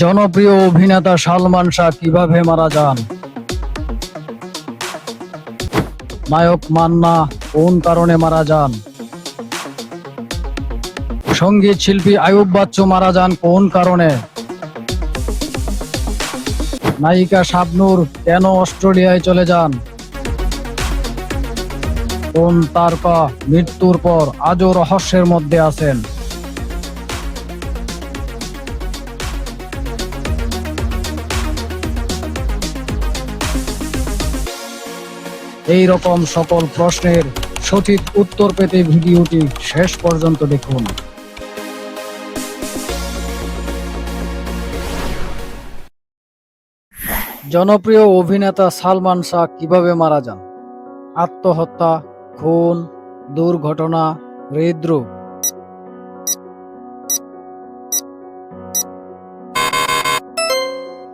জনপ্রিয় অভিনেতা সালমান শাহ কীভাবে মারা যান? নায়ক মান্না কোন কারণে মারা যান? সংগীত শিল্পী আয়ুব বাচ্চু মারা যান কোন কারণে? নায়িকা শাবনূর কেন অস্ট্রেলিয়ায় চলে যান? কোন তারকা মৃত্যুর পর আজও রহস্যের মধ্যে আছেন? এই রকম সকল প্রশ্নের সঠিক উত্তর পেতে ভিডিওটি শেষ পর্যন্ত দেখুন। জনপ্রিয় অভিনেতা সালমান শাহ কীভাবে মারা যান? আত্মহত্যা, খুন, দুর্ঘটনা, হৃদরোগ।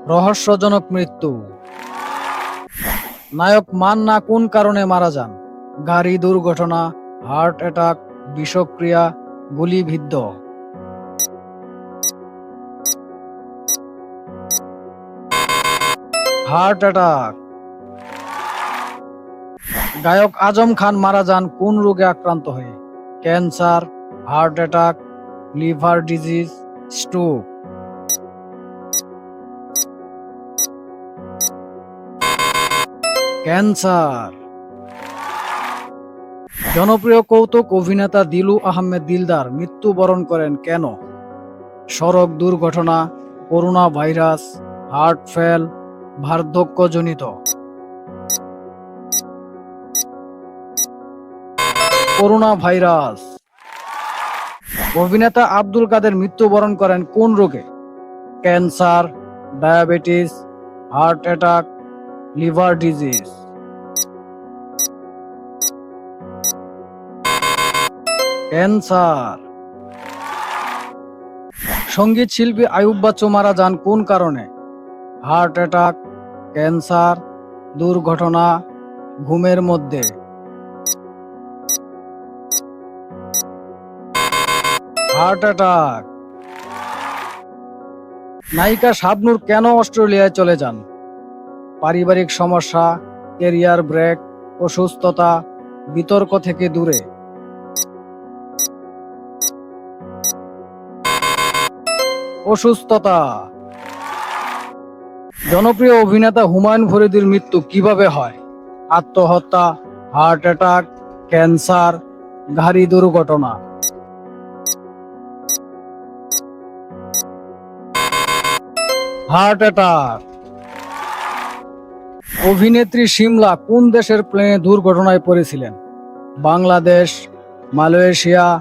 রহস্যজনক মৃত্যু। নায়ক মান্না কোন কারণে মারা যান? গাড়ি দুর্ঘটনা হার্ট অ্যাটাক বিষক্রিয়া গুলিবিদ্ধ হার্ট অ্যাটাক গায়ক আজম খান মারা যান কোন রোগে আক্রান্ত হয়ে? Cancer heart attack liver disease stroke cancer. জনপ্রিয় কৌতুক অভিনেতা দিলু আহমেদ দিলদার মৃত্যুবরণ করেন কেন? সড়ক দুর্ঘটনা, করোনা ভাইরাস, হার্ট ফেল বার্ধক্যজনিত করোনা ভাইরাস। অভিনেতা আব্দুল কাদের মৃত্যুবরণ করেন কোন রোগে? Cancer, diabetes, heart attack liver disease. Cancer. সংগীত শিল্পী আয়ুব বাচ্চু মারা যান কোন কারণে? হার্ট অ্যাটাক, ক্যান্সার, দুর্ঘটনা, ঘুমের মধ্যে। Heart attack. নায়িকা শাবনূর কেন অস্ট্রেলিয়ায় চলে যান? পারিবারিক সমস্যা কেরিয়ার ব্রেক অসুস্থতা, বিতর্ক থেকে দূরে। অসুস্থতা। জনপ্রিয় অভিনেতা হুমায়ুন ফরিদির মৃত্যু কীভাবে হয়? আত্মহত্যা হার্ট অ্যাটাক ক্যান্সার গাড়ি দুর্ঘটনা। হার্ট অ্যাটাক অভিনেত্রী শিমলা কোন দেশের প্লেনে দুর্ঘটনায় পড়েছিলেন? বাংলাদেশ, মালয়েশিয়া,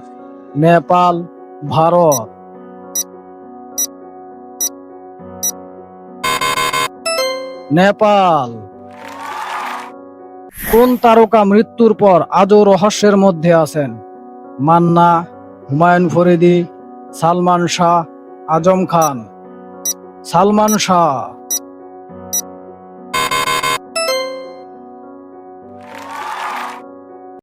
নেপাল, ভারত। নেপাল। কোন তারকা মৃত্যুর পর আজও রহস্যের মধ্যে আছেন? মান্না, হুমায়ুন ফরিদি, সালমান শাহ, আজম খান। সালমান শাহ।